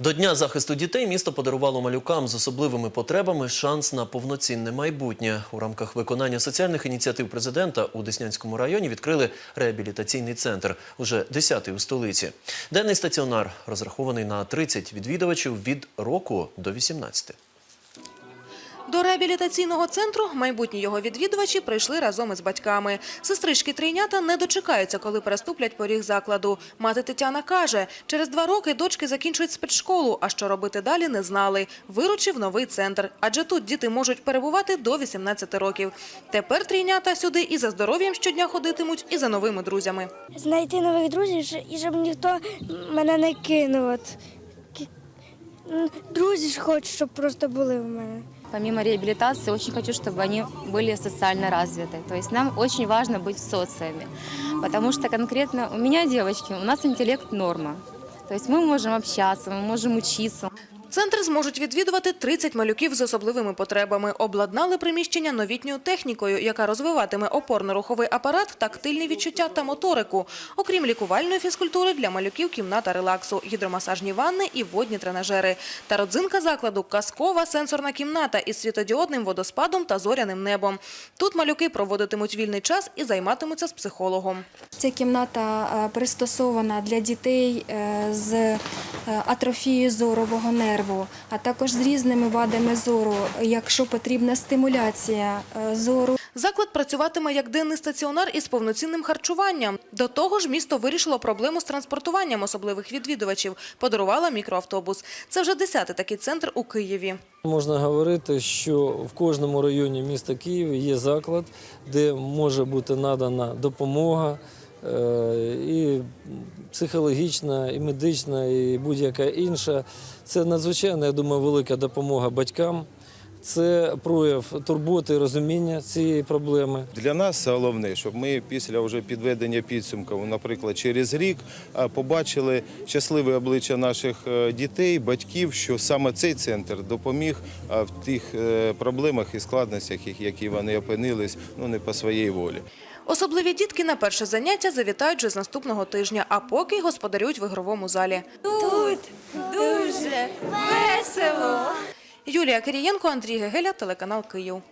До Дня захисту дітей місто подарувало малюкам з особливими потребами шанс на повноцінне майбутнє. У рамках виконання соціальних ініціатив президента у Деснянському районі відкрили реабілітаційний центр, уже 10-й у столиці. Денний стаціонар розрахований на 30 відвідувачів від року до 18. До реабілітаційного центру майбутні його відвідувачі прийшли разом із батьками. Сестрички трійнята не дочекаються, коли переступлять поріг закладу. Мати Тетяна каже, через два роки дочки закінчують спецшколу, а що робити далі не знали. Виручив новий центр, адже тут діти можуть перебувати до 18 років. Тепер трійнята сюди і за здоров'ям щодня ходитимуть, і за новими друзями. знайти нових друзів і щоб ніхто мене не кинув. Друзі ж хочу, щоб просто були в мене Помимо реабилитации, очень хочу, чтобы они были социально развиты. То есть нам очень важно быть в социуме. Потому что конкретно у меня, девочки, у нас интеллект норма. То есть мы можем общаться, мы можем учиться. Центр зможуть відвідувати 30 малюків з особливими потребами. Обладнали приміщення новітньою технікою, яка розвиватиме опорно-руховий апарат, тактильні відчуття та моторику. Окрім лікувальної фізкультури, для малюків кімната релаксу, гідромасажні ванни і водні тренажери. Та родзинка закладу – казкова сенсорна кімната із світодіодним водоспадом та зоряним небом. Тут малюки проводитимуть вільний час і займатимуться з психологом. Ця кімната е, пристосована для дітей е, з е, атрофією зорового нерву, а також з різними вадами зору, якщо потрібна стимуляція е, зору. Заклад працюватиме як денний стаціонар із повноцінним харчуванням. До того ж, місто вирішило проблему з транспортуванням особливих відвідувачів. Подарувала мікроавтобус. Це вже десятий такий центр у Києві. Можна говорити, що в кожному районі міста Києва є заклад, де може бути надана допомога і психологічна, і медична, і будь-яка інша. Це надзвичайно, я думаю, велика допомога батькам. Це прояв турботи розуміння цієї проблеми. Для нас головне, щоб ми після вже підведення підсумків, наприклад, через рік, побачили щасливе обличчя наших е, дітей, батьків, що саме цей центр допоміг в тих е, проблемах і складностях, які вони опинились, ну не по своїй волі. Особливі дітки на перше заняття завітають вже з наступного тижня, а поки господарюють в ігровому залі. Тут дуже весело. Юлія Кирієнко, Андрій Гегеля, телеканал Київ.